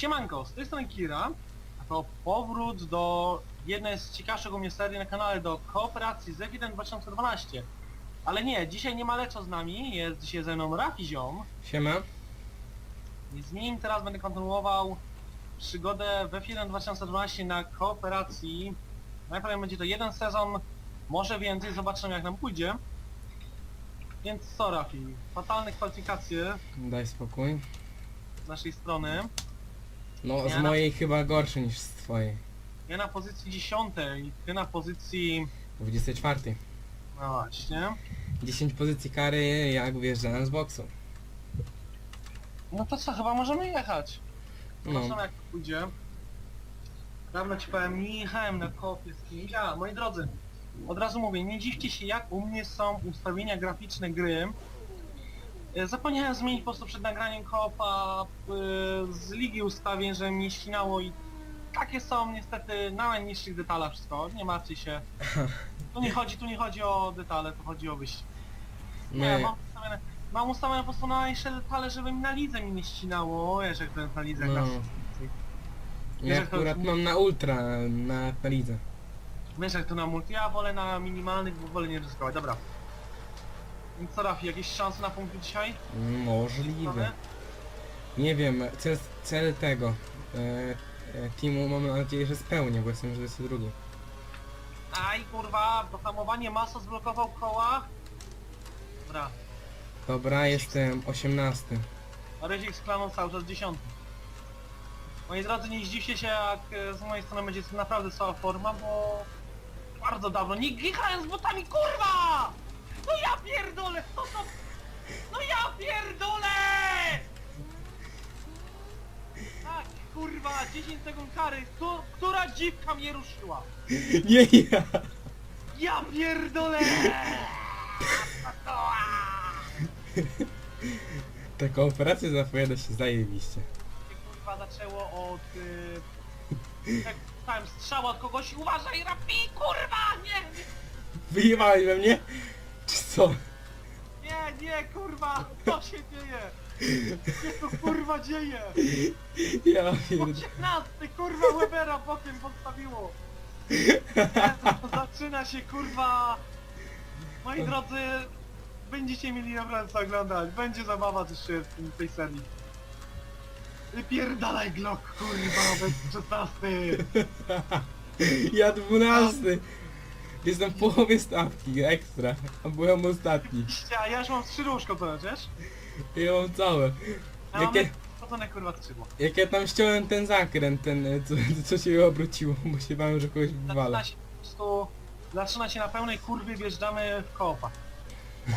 Siemanko, z tej strony Kira, a to powrót do jednej z ciekawszych u mnie serii na kanale, do kooperacji z F1 2012. Ale nie, dzisiaj nie ma Leczo z nami, jest dzisiaj ze mną Rafi Ziom Siema. i z nim teraz będę kontynuował przygodę w F1 2012 na kooperacji. Najprawdopodobniej będzie to jeden sezon, może więcej, zobaczymy jak nam pójdzie. Więc co Rafi, fatalne kwalifikacje Daj spokój. z naszej strony. No, z mojej chyba gorszy niż z twojej. Ja na pozycji 10, ty na pozycji... 24. No właśnie. 10 pozycji kary, jak wjeżdżałem z boksu. No to co, chyba możemy jechać. No, Zobaczymy jak to pójdzie. Dawno ci powiem, nie jechałem na kopie z kimś. A, moi drodzy, od razu mówię, nie dziwcie się jak u mnie są ustawienia graficzne gry. E, Zapomniałem zmienić po prostu przed nagraniem kopa e, z ligi ustawień, że mnie ścinało i takie są niestety na najniższych detalach wszystko, nie martwcie się. Tu nie chodzi, tu nie chodzi o detale, tu chodzi o wyścig. Nie, my, mam ustawione, mam ustawione po prostu na najniższe detale, żeby mi na lidze mi nie ścinało, wiesz jak to jest na lidze no. gra. Ja Wiesz, jak to- akurat mam na ultra, na, na lidze. Wiesz jak to na multi, ja wolę na minimalnych, bo wolę nie ryzykować, dobra. Więc co Rafi, jakieś szanse na punkty dzisiaj? Możliwe. Nie wiem, cel, cel tego e, e, teamu mam nadzieję, że spełnię, bo jestem 22. Aj kurwa, dohamowanie masa zblokował koła. Dobra, Dobra, jestem 18. a Ryzik z klaną cały czas 10. Moi drodzy, nie zdziwcie się jak e, z mojej strony będzie naprawdę cała forma, bo bardzo dawno nie jechałem z butami, kurwa! No ja pierdolę, co to? No ja pierdolę! Tak, kurwa, 10 sekund kary, Kto, która dziwka mnie ruszyła? Nie ja! Ja pierdolę! Ta kooperacja zapowiada się zajebiście. się kurwa zaczęło od... Y, jak dostałem strzała od kogoś, uważaj Rafi, kurwa, nie, Wyjebałeś we mnie? Czy co? nie, nie, kurwa, co się dzieje? Co to kurwa dzieje? Ja pierd... 15, kurwa, Webera bokiem podstawiło. Jezu, Zaczyna się kurwa... Moi drodzy, będziecie mieli naprawdę co oglądać, będzie zabawa też jeszcze jest w tej serii. Wypierdalaj Glock, kurwa, bez 16. Ja dwunasty! Jestem w połowie stawki, ekstra. A byłem ostatni. Iście, a ja już mam skrzydłuszko to wiesz? Ja mam całe. Ja Jak ja, kurwa skrzydło. jak ja tam ściąłem ten zakręt, ten e, co, co się obróciło, bo się bałem, że kogoś wywala. Zaczyna się po prostu... Zaczyna się na pełnej kurwie, wjeżdżamy w koopa.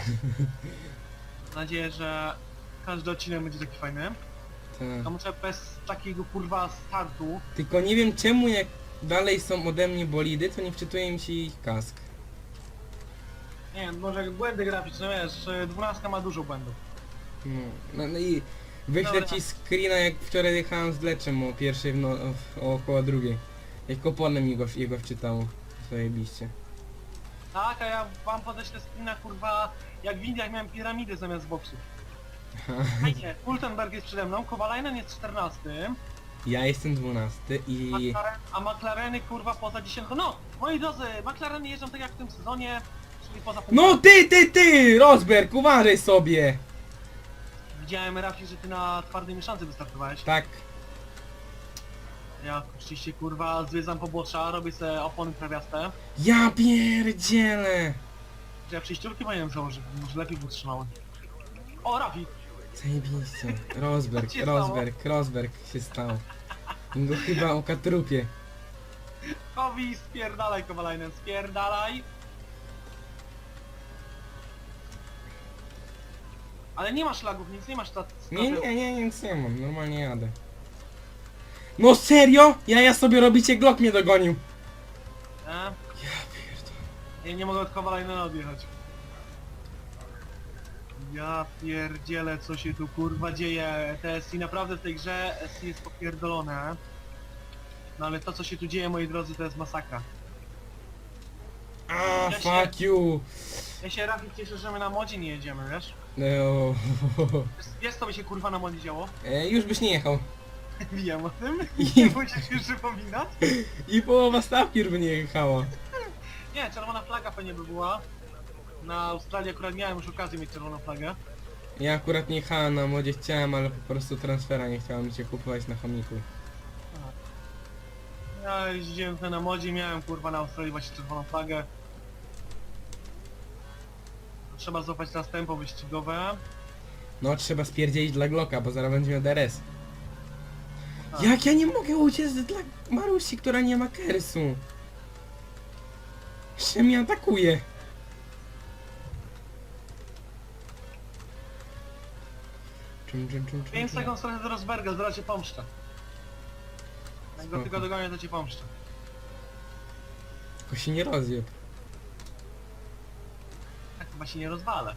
Mam nadzieję, że każdy odcinek będzie taki fajny. Tak. To muszę bez takiego kurwa startu. Tylko nie wiem czemu jak dalej są ode mnie bolidy, to nie wczytuje mi się ich kask. Nie wiem, może błędy graficzne, wiesz, 12 ma dużo błędów. No, no, no i wyślę Dobra. ci screena jak wczoraj jechałem z Leczem o pierwszej w no, o, około drugiej. Jak oponem jego, jego wczytało. Zajebiście. Tak, a ja wam podeślę screena kurwa, jak w Indiach miałem piramidy zamiast boksów. Fajnie, Kultenberg jest przede mną, Kowalajnen jest 14, Ja jestem 12 i... McLaren, a McLareny kurwa poza 10. No, moi drodzy, McLareny jeżdżą tak jak w tym sezonie, czyli poza No ty, ty, ty! Rosberg, uważaj sobie! Widziałem Rafi, że ty na twardej mieszance wystartowałeś. Tak. Ja oczywiście kurwa zwiedzam pobocza, robię sobie opony trawiaste. Ja pierdzielę! Że ja przejściówki mają założyć, może lepiej by utrzymały. O Rafi! Zajebiście. Rosberg, Co się stało? Rosberg, Rosberg się stał. Go chyba okatrupie. Kowi spierdalaj Kowalajnen, spierdalaj! Ale nie masz lagów, nic nie masz ta... Nie, nie, nie, nic nie mam, normalnie jadę. No serio? Ja ja sobie robicie, Glock mnie dogonił. E? Ja pierdolę. Ja nie mogę od Kowalajna odjechać. Ja pierdzielę, co się tu kurwa dzieje. TSI naprawdę w tej grze SI jest popierdolone. No ale to co się tu dzieje moi drodzy to jest masakra. A, Ja się- fuck you! Ja się Rafi cieszę, że my na modzie nie jedziemy, wiesz? No, Wiesz, co by się kurwa na modzie działo? e, już byś nie jechał. Wiem o tym. I- Nie musisz już przypominać. I połowa stawki już by nie jechała. Nie, czerwona flaga pewnie by była. Na Australii akurat miałem już okazję mieć czerwoną flagę. Ja akurat nie jechałem na modzie, chciałem, ale po prostu transfera nie chciałem mi się kupować na chomiku. Ja jeździłem na modzie, miałem kurwa na Australii właśnie czerwoną flagę. Trzeba złapać tempo wyścigowe. No, trzeba spierdzielić dla Glocka, bo zaraz będzie miał DRS. Tak. Jak ja nie mogę uciec dla Marusi, która nie ma kersu? Jeszcze mnie atakuje. Czym, czym, czym, czym, 5 czym. sekund trochę do Rosberga, zaraz cię pomszczę. Jak go Spoko. tylko dogonię, to cię pomszczę. Tylko się nie rozjeb. Chyba się nie rozwalę.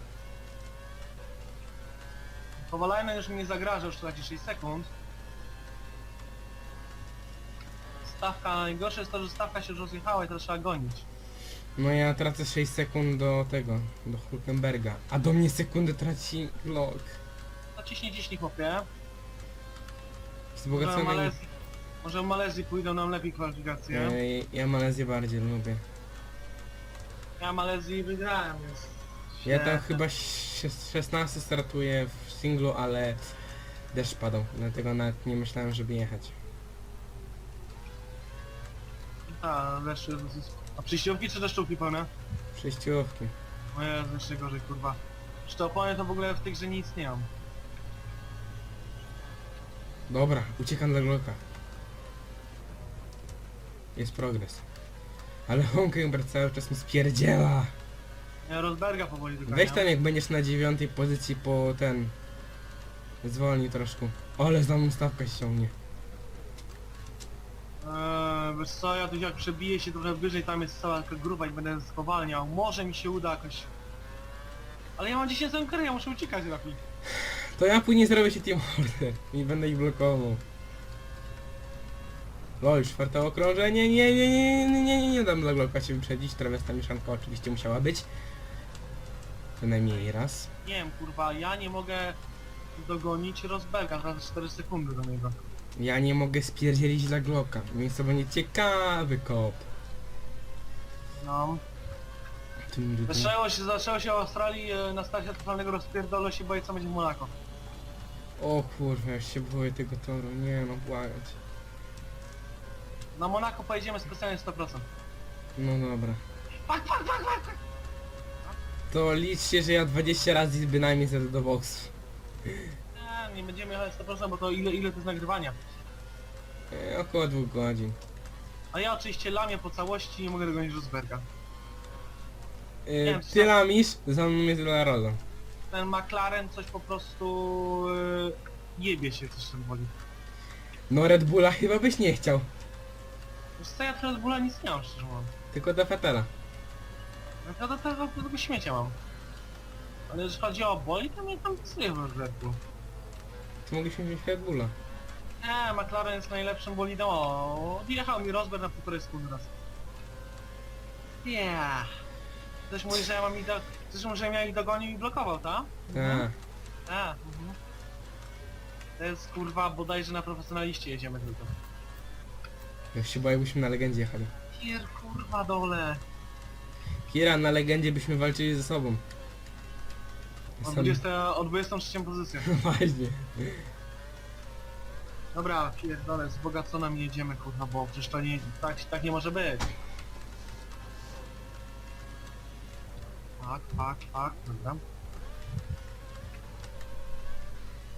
Powalajny już mi nie zagraża, już traci 6 sekund. Stawka, najgorsze jest to, że stawka się już rozjechała i teraz trzeba gonić. No ja tracę 6 sekund do tego, do Hulkenberga. A do mnie sekundę traci Glock. No ciśnij, ciśnij chłopie. Może Wzbogacony... Malezji, może w Malezji pójdą nam lepiej kwalifikacje. Ej, Ja Malezję bardziej lubię. Ja Malezji wygrałem, więc... Ja tam chyba ś- 16 startuję w singlu, ale deszcz padał, dlatego nawet nie myślałem, żeby jechać. A, deszcz. A przyjściówki czy deszczówki pełne? Przejściówki. O Jezu, jeszcze gorzej, kurwa. Czy to opony to w ogóle w tej grze nie istnieją. Dobra, uciekam dla Glocka. Jest progres. Ale Hulkenberg cały czas mi spierdziela. Ja Rosberga powoli doganiam. Weź tam jak będziesz na dziewiątej pozycji po ten... Zwolnij troszkę. Ale za mną stawka ściągnie. Eee, wiesz co, ja tu jak przebiję się trochę wyżej, tam jest cała taka gruba i będę spowalniał. Może mi się uda jakoś... Ale ja mam 10 sekund ja muszę uciekać lepiej. To ja później zrobię się team order i będę ich blokował. Lol, czwarte okrążenie, nie, nie, nie, nie, nie, nie, nie dam dla Glocka się wyprzedzić, trawesta mieszanka oczywiście musiała być. Bynajmniej raz. Nie wiem, kurwa, ja nie mogę dogonić Rosberga, teraz 4 sekundy do niego. Ja nie mogę spierdzielić dla Glocka, więc to będzie ciekawy kop. No. Tum, tum. Zaczęło się, zaczęło się w Australii e, na starcie totalnego rozpierdolu się boję co będzie w Monako. O kurwa, już się boję tego toru, nie no, błagać. Na Monako pojedziemy specjalnie 100%. No dobra. Pak, pak, pak, pak, pak. To liczcie, że ja 20 razy bynajmniej zjadę do boxu. Nie, nie będziemy jechać 100%, bo to ile, ile to jest nagrywania. E, około dwóch godzin. A ja oczywiście lamię po całości i nie mogę dogonić Rosberga. E, wiem, ty lamisz, za mną jest La Rosa. Ten McLaren coś po prostu... Yy, jebie się coś tam woli. No Red Bulla chyba byś nie chciał. Wiesz co, ja Red Bulla nic nie mam, szczerze mówiąc. Tylko do Fetela. Ja do tego, do tego śmiecia mam. Ale jeżeli chodzi o boli, to mnie tam pasuje w Red Bull. To mogliśmy wziąć Red Bulla. Nie, McLaren jest najlepszym bolidem. O, odjechał mi Rosberg na półtorej sekundy raz. Yeah. Ktoś mówi, że ja mam ich do... Ktoś mówi, że ja ich dogonił i blokował, tak? Tak. A, mhm. To jest kurwa bodajże na profesjonaliście jedziemy tylko. Ja się boję, byśmy na legendzie jechali. Pier kurwa dole. Kira, na legendzie byśmy walczyli ze sobą. O, Sam- 20, o 23 pozycję. Właśnie. Dobra, pierdolę, wzbogacona mi jedziemy kurwa, bo przecież to nie, tak, tak nie może być. Tak, tak, tak, dobra.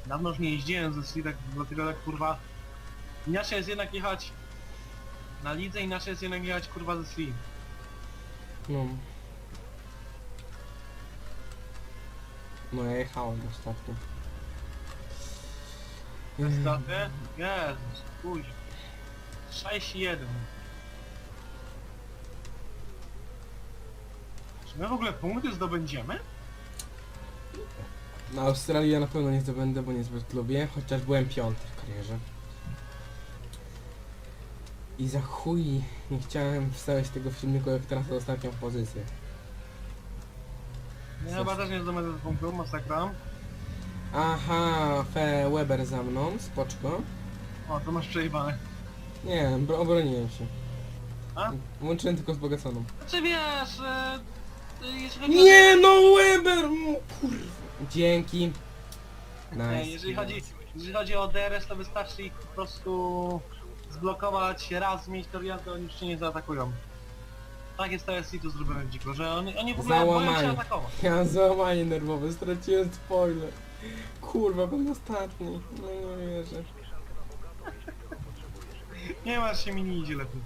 Dawno już nie jeździłem ze Sli, tak, dlatego tak kurwa... Inaczej jest jednak jechać na lidze, inaczej jest jednak jechać kurwa ze Sli. No. No ja jechałem ostatnio. Niestety, Jezus, kuźwa. 6-1. My w ogóle punkty zdobędziemy? Na Australii ja na pewno nie zdobędę, bo niezbyt lubię, chociaż byłem piąty w karierze. I za chuj nie chciałem wstawiać tego filmiku, jak teraz ostatnią pozycję. Ja chyba też nie zdobędę punktu, masakra. Aha, Fe Weber za mną, spoczko. O, to masz przejebane. Nie, bro- obroniłem się. A? Łączyłem tylko z Bogasoną. Znaczy wiesz, e, chodzi Nie no Weber! no Kurwa. Dzięki. o... Nice. Jeżeli chodzi, jeżeli chodzi o DRS, to wystarczy ich po prostu zblokować, raz zmienić torian, to oni już cię nie zaatakują. Tak jest teraz tu zrobione dziko, że oni, oni w ogóle boją się Załamanie. atakować. Ja mam załamanie nerwowe, straciłem spoiler. Kurwa, był ostatni. No nie wierzę. Nie masz się mi nie idzie lepiej.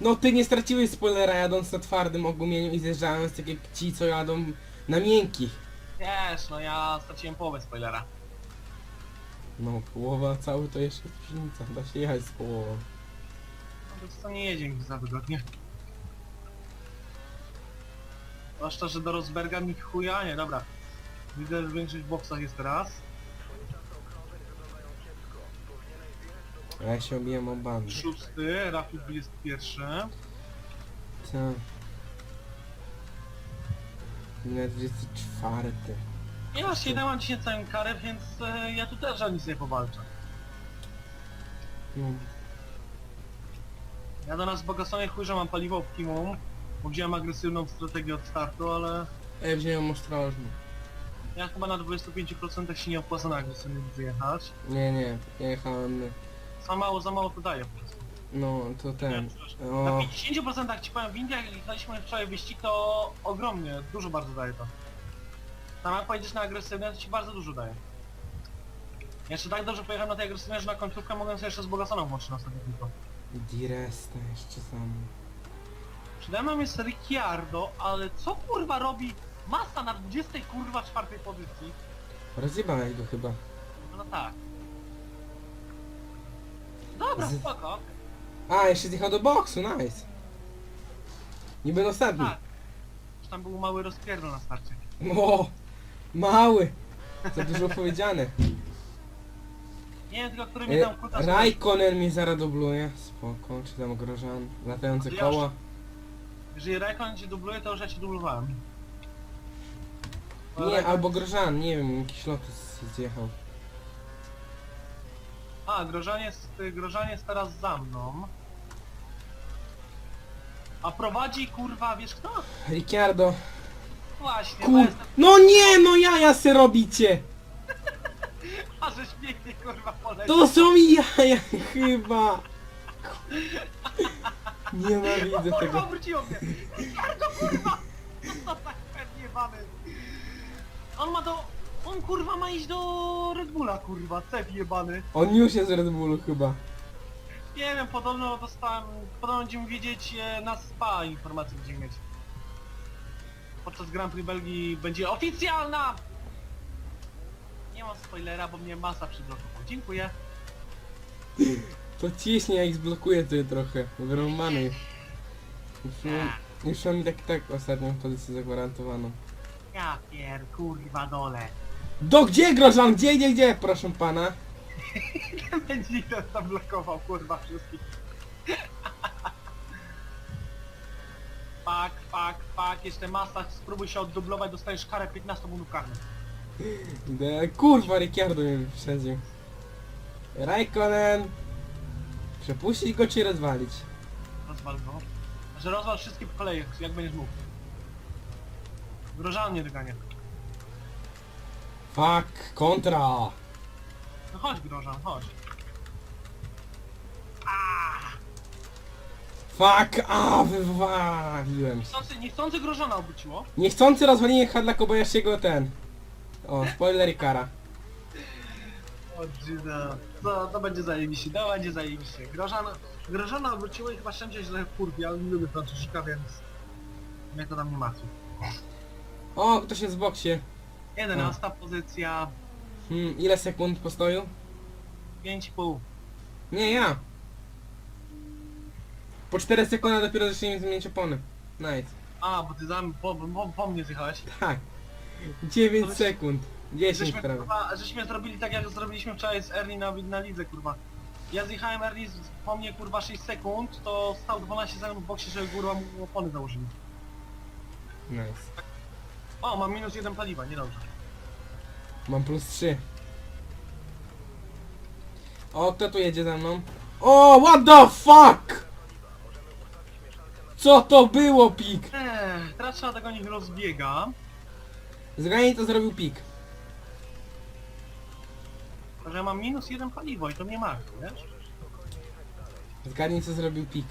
No ty nie straciłeś spoilera jadąc na twardym ogumieniu i zjeżdżając tak jak ci, co jadą na miękkich. Wiesz, no ja straciłem połowę spoilera. No, połowa cały to jeszcze różnica, da się jechać z połową. No to co nie jedzie mi za wygodnie. Zwłaszcza, że do Rosberga mi chuja, nie, dobra. Widzę, że większość w boksach jest teraz. A ja się obiłem o bandę. Szósty, Rafi 21. Co? Na 24. Ja właśnie dałam dzisiaj całą karę, więc e, ja tu też o nic nie powalczę. No. Ja do nas w Bogasonie chuj, że mam paliwo optimum. Bo wziąłem agresywną strategię od startu, ale Ja wziąłem ostrożnie. ja chyba na 25% się nie opłaca na agresywnym wyjechać. Nie, nie, jechałem... Za mało, za mało to daje po prostu. No, to ten... Na O, 50% ci powiem w Indiach, jak jechaliśmy wczoraj wyścig, to ogromnie, dużo bardzo daje to. Tam jak pojedziesz na agresywne, to ci bardzo dużo daje. Jeszcze tak dobrze pojechałem na tej agresywnej, że na końcówkę mogłem sobie jeszcze z Bogasoną włączyć na ostatnie tylko. Diresta jeszcze sam. Przede mną jest Ricciardo, ale co kurwa robi Massa na 20 kurwa czwartej pozycji? Rozjebałeś go chyba. No tak. Dobra, Z- spoko. A, jeszcze zjechał do boksu, nice. Będę ostatni. Tak. Już tam był mały rozpierdol na starcie. O, mały. Za dużo powiedziane. Nie wiem tylko, który tam E, kuta Raikkonen mnie zaraz dubluje. Spoko, czy tam Grożan. Latające Ja koła. Jeżeli Raikkonen cię dubluje, to już ja cię dublowałem. Nie, Raikkonen- albo Grożan, nie wiem, jakiś lotus zjechał. A, Grożan jest, Grożan jest teraz za mną. A prowadzi kurwa, wiesz kto? Ricciardo. Właśnie, bo Kur... jestem... No nie, no jaja se robicie! A żeś pięknie kurwa poleciał. To są jaja chyba! Nienawidzę Kurwa, tego. wróciło mnie! Ricardo, kurwa! Co to tak pewnie mamy? On ma do... On kurwa ma iść do Red Bulla, kurwa, cef jebany. On już jest z Red Bullu chyba. Nie wiem, podobno dostałem... Podobno będziemy wiedzieć e, na SPA informacje będziemy mieć. Podczas Grand Prix Belgii będzie oficjalna! Nie mam spoilera, bo mnie masa przyblokował. Dziękuję. To ciśnie, jak zblokuje tutaj trochę. Wyrąbany. Już mam, już mam i tak tak ostatnią pozycję zagwarantowaną. Ja pier, kurwa dole. Do gdzie Grożan? Gdzie, gdzie, gdzie? Proszę pana. Będzie ich zablokował, kurwa, wszystkich. Pak, jeszcze masa, spróbuj się oddublować, dostajesz karę 15 minut karnych. Idę- Kurwa, Ricciardo mnie wyprzedził. Raikkonen! Przepuścić go czy rozwalić? Rozwal go. Że rozwal wszystkie po kolei, jak będziesz mógł. Grożalnie dogania. Fuck, kontra! No chodź Grożan, chodź. Fuck, a wywaliłem się. Niechcący, niechcący Grożana obróciło. Niechcący rozwalenie Hadla Kobayashiego ten. O, spoiler i kara. O Gina. To, to będzie zajebiście, to będzie zajebiście. Grożan, Grożana obróciło i chyba wszędzie źle w kurwie, ale nie lubię Francuzika, więc... Mnie to tam nie martwi. O, ktoś jest w boksie. 11 pozycja, Hmm, ile sekund postoju? 5,5. Nie, ja. Po 4 sekundy dopiero zaczniemy zmieniać opony. Nice. A, bo ty za, po, po, po mnie zjechałeś. Tak. 9 To- sekund. 10 Żeśmy, prawie. kurwa, żeśmy zrobili tak jak zrobiliśmy wczoraj z Ernie na, na lidze kurwa. Ja zjechałem Ernie z- po mnie kurwa 6 sekund, to stał 12 sekund w boksie, żeby kurwa mu opony założyli. Nice. O, mam minus 1 paliwa, niedobrze. Mam plus 3. O, kto tu jedzie za mną? O, what the fuck! Co to było, pik? Eee, teraz trzeba tego niech rozbiega. Zgranie to zrobił pik. Że ja mam minus 1 paliwo i to mnie martwi, wiesz? Zgadnij co zrobił pik.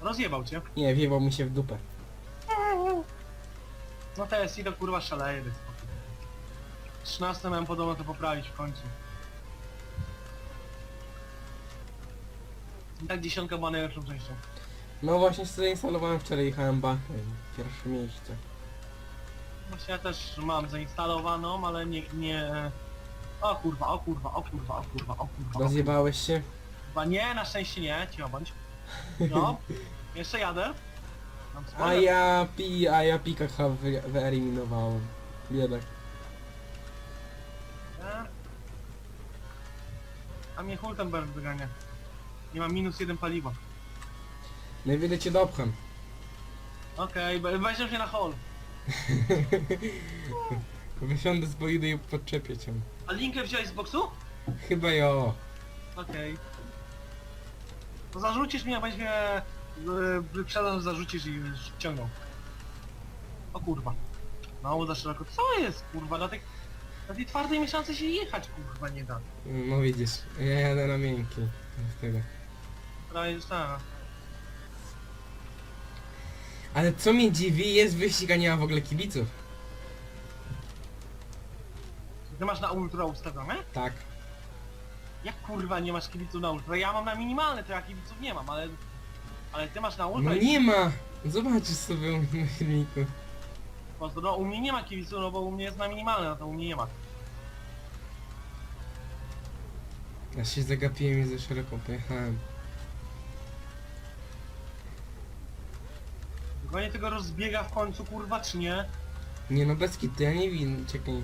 Rozjebał cię. Nie, wiewał mi się w dupę. No to jest i to kurwa szaleje, więc spokój. 13 miałem podobno to poprawić w końcu. I tak dziesiątka była najlepszą częścią. No właśnie sobie zainstalowałem wczoraj jechałem bachę. Pierwsze miejsce. Właśnie ja też mam zainstalowaną, ale nie, nie... O kurwa, o kurwa, o kurwa, o kurwa, o kurwa. O Rozjebałeś się? kurwa. Nie, na szczęście nie, cicho bądź. No, jeszcze jadę. Mam A spoiler. ja pi, a ja pika chyba wy, wyeliminowałem. Biedak. E? A mnie Hultenberg wygania. Nie mam minus jeden paliwa. Najwyżej cię dopcham. Okej, okay, weźmiesz mnie na hol. Wysiądę z boidy i podczepię cię. A linkę wziąłeś z boksu? Chyba jo. Okej. To zarzucisz mnie, a będziesz mnie y, wyprzedał, zarzucisz i ściągnął. O kurwa. Mało za szeroko. Co jest kurwa? Na tej, na tej twardej mieszance się jechać kurwa nie da. No widzisz, ja jadę na miękki. Z tego. Prawie już tak. Ale co mnie dziwi, jest wyścig, a nie ma w ogóle kibiców. Ty masz na ultra ustawione? Tak. Jak kurwa nie masz kibiców na ultra? Ja mam na minimalne, to ja kibiców nie mam, ale... Ale ty masz na ultra No i- nie ma! Zobaczysz sobie na filmiku. No u mnie nie ma kibiców, no bo u mnie jest na minimalne, no to u mnie nie ma. Ja się zagapiłem i za szeroko pojechałem. Gonię tego rozbiega w końcu kurwa czy nie? Nie no bez kitu, ja nie widzę, czekaj.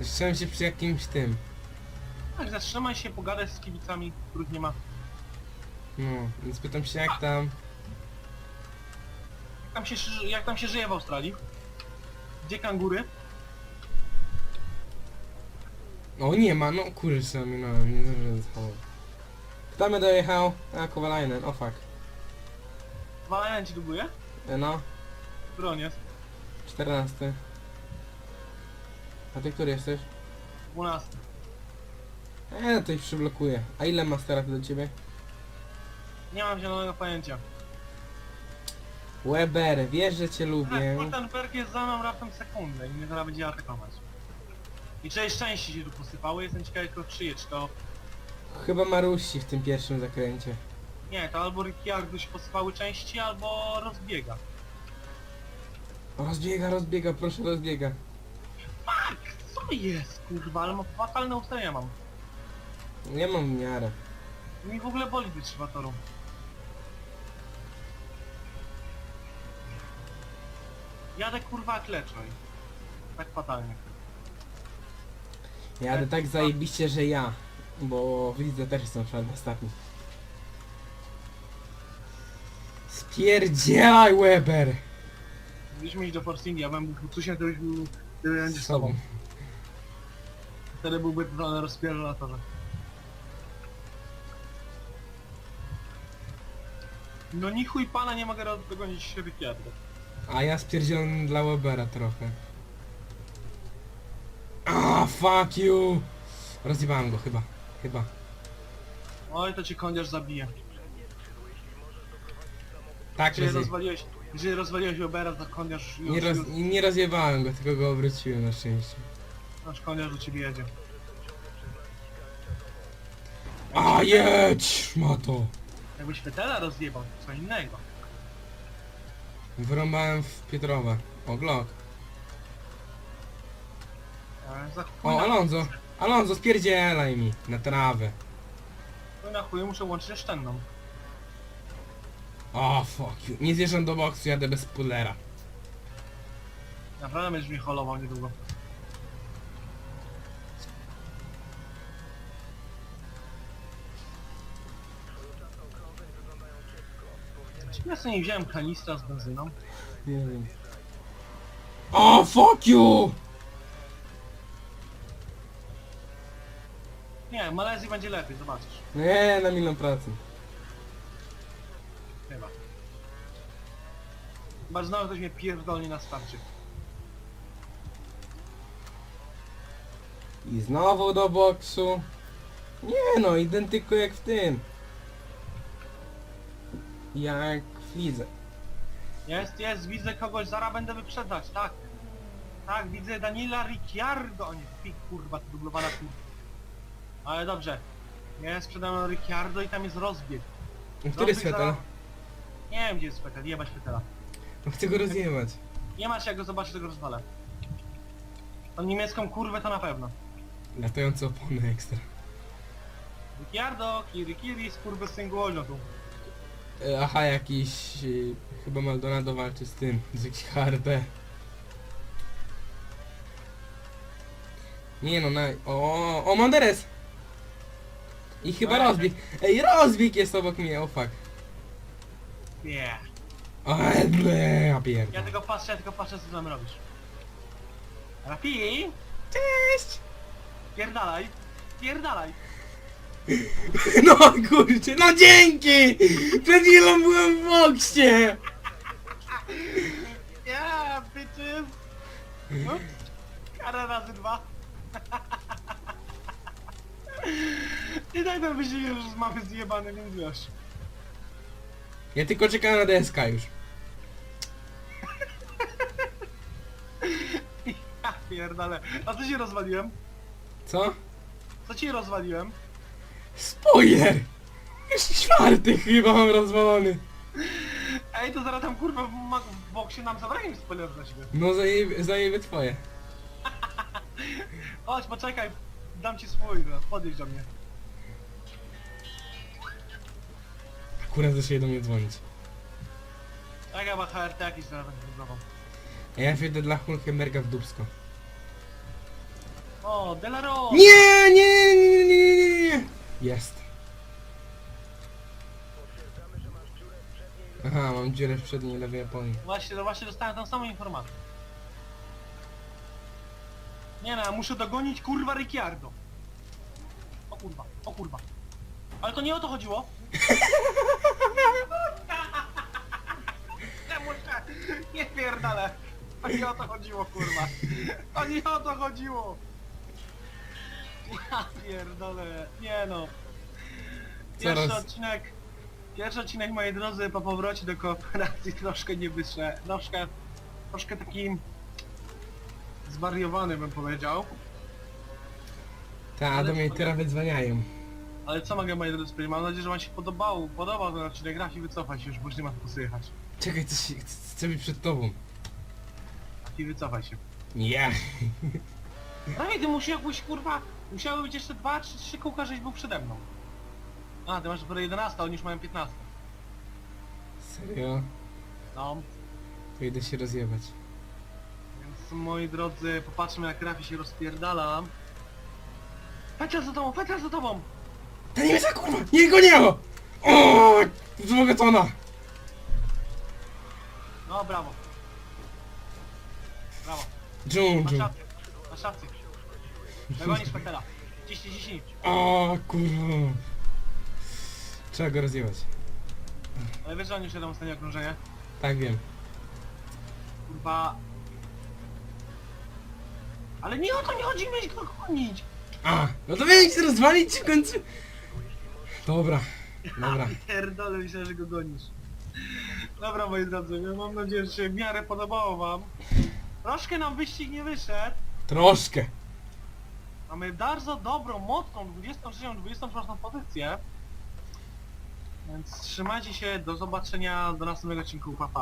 Zatrzymałem się przy jakimś tym. Tak, zatrzymaj się, pogadaj z kibicami, których nie ma. No, więc pytam się jak tam. Jak tam się, ży- jak tam się żyje w Australii? Gdzie kangury? O nie ma, no kurczę, minąłem, nie schować. Kto mnie dojechał? A, Kowalajnen, o fuck. Walajna ci dubuje? E, No, Jest? 14. A ty który jesteś? 12. E, no to ich przyblokuję. A ile ma teraz do ciebie? Nie mam zielonego pojęcia. Weber, wiesz, że cię lubię. Kultenberg jest za mną raptem sekundę i mnie zaraz będzie atakować. I czyjeś szczęście się tu posypały, jestem ciekawy kto czyje, czy to... Chyba Marusi w tym pierwszym zakręcie. Nie, to albo Ricciardo się posypały części, albo rozbiega. Rozbiega, rozbiega, proszę rozbiega. Fuck! Co jest kurwa, ale fatalne ustawienia mam. Nie mam w miarę. Mi w ogóle boli wytrzyma toru. Jadę kurwa kleczoj. Tak fatalnie. Jadę tak zajebiście, że ja. Bo w lidze też są przed ostatni. Spierdzielaj Weber! Mogliśmy iść do Force India, ja bym był Fucusiem, to byś był... Ty będzie Z tobą. Wtedy byłby totalny rozpierdol na torze. No ni chuj pana nie mogę dogonić Ricciardo. A ja spierdzielam dla Webera trochę. Ah, fuck you! Rozjebałem go chyba. Chyba. Oj, to cię kądziarz zabije. Tak, rozje... rozwaliłeś, jeżeli rozwaliłeś Webera, to kądziarz już, nie, roz... już, nie rozjebałem go, tylko go obróciłem na szczęście. nasz kądziarz do ciebie jedzie. A jedź, szmato! Jakbyś Fetela rozjebał, to co innego. Wyrąbałem w Pietrowe. O, Glock. Za chuj O, na, Alonso! Alonso, spierdzielaj mi! Na trawę. chuj na chuj muszę łączyć oszczędną. O, fuck you. Nie zjeżdżam do boksu, jadę bez pulera. Naprawdę będziesz mnie holował niedługo. Ja sobie nie wziąłem kanistra z benzyną? Nie wiem. O, fuck you! Nie, w Malezji będzie lepiej, zobaczysz. Nie, na milion procent. Chyba. Że znowu ktoś mnie pierdolnie na starcie. I znowu do boksu. Nie no, identyko jak w tym. Jak w lidze. Jest, jest, widzę kogoś, zaraz będę wyprzedzać, tak. Tak, widzę Daniela Ricciardo, o nie, pik, kurwa, to dublowana kurwa. Ale dobrze. Jest przede mną Ricciardo i tam jest rozbieg. Który jest Rozbieg Fetel? zaraz- Nie wiem gdzie jest Fetel, jebać Fetela. No chcę go rozjebać. Nie masz jak go zobaczyć, tego rozwalę. Tą niemiecką kurwę to na pewno. Latające opony ekstra. Ricciardo, Kiri Kiri, skurwy z głośno tu. E, Aha, jakiś... e, Chyba Maldonado walczy z tym, z jakiś HRB. Nie no, na... O, o, Manderes! I chyba rozbieg. Ej, rozbieg jest obok mnie, o fuck. Nie. O, ble, ja Ja pierdolę. tylko patrzę, ja tylko patrzę co tam robisz. Rafi, Cześć! pierdalaj, pierdalaj. No kurczę, no dzięki! Przed chwilą byłem w boksie! Yeah, bitches! Ups. Kara razy dwa. I tak to myślę, że już mamy zjebany, więc wiesz. Ja tylko czekałem na DSK już. Ja pierdolę. A co ci rozwaliłem? Co? Co ci rozwaliłem? Spoiler! Już czwarty chyba mam rozwalony. Ej, to zaraz tam kurwa w, ma- w boksie nam zabrałem spoiler dla siebie. No zajebie, zajebie twoje. Chodź, poczekaj, dam ci swój, no, podjedź do mnie. Akurat zaczęli do mnie dzwonić. Tak, ja ma HRT jakiś budował. A ja wjedę dla Hulkenberga w dubsko. O, Delaro! Nie, nie, nie, nie, nie, nie. Jest. Aha, mam dziurę w przedniej lewej Japonii. Właśnie, no właśnie dostałem tą samą informację. Nie no, ja muszę dogonić kurwa Ricciardo. O kurwa, o kurwa. Ale to nie o to chodziło. Nie muszę, nie pierdolę. To nie o to chodziło kurwa. To nie o to chodziło. Ja pierdolę, nie no. Pierwszy Zaraz. odcinek, pierwszy odcinek moi drodzy po powrocie do kooperacji troszkę nie wyszedł, troszkę, troszkę taki zwariowany bym powiedział. Ta, do mnie teraz wydzwaniają. Ale co mogę moi drodzy powiedzieć? Mam nadzieję, że wam się podobało, podobał ten odcinek, graf i wycofaj się już, bo już nie ma co. Czekaj, coś chcę być przed tobą. I wycofaj się. Nie. Prawie ty musiałbyś kurwa, musiały być jeszcze dwa, trzy, trzy kółka, żeś był przede mną. A, ty masz dopiero 11, a oni już mają 15. Serio? No, To idę się rozjebać. Więc moi drodzy, popatrzmy jak Rafi się rozpierdala. Fetel za tobą, Fetel za tobą! Ta niemiecka kurwa! Nie go nie! O! Wzbogacona! No brawo. Brawo. Dżum, Masz dżum. rację, masz rację. Dogonisz Fetela. 10 10. O kurwa. Trzeba go rozjebać. Ale wiesz, że oni już jedą w ostatnie okrążenie? Tak wiem. Kurwa. Ale nie o to nie chodzi, miałeś go gonić. A, no to miałem się rozwalić w końcu. Dobra, dobra. Pierdolę, myślę, że go gonisz. Dobra, moi drodzy, mam nadzieję, że się w miarę podobało wam. Troszkę nam wyścig nie wyszedł. Troszkę. Mamy bardzo dobrą, mocną 23-24 pozycję. Więc trzymajcie się, do zobaczenia, do następnego odcinku, pa pa.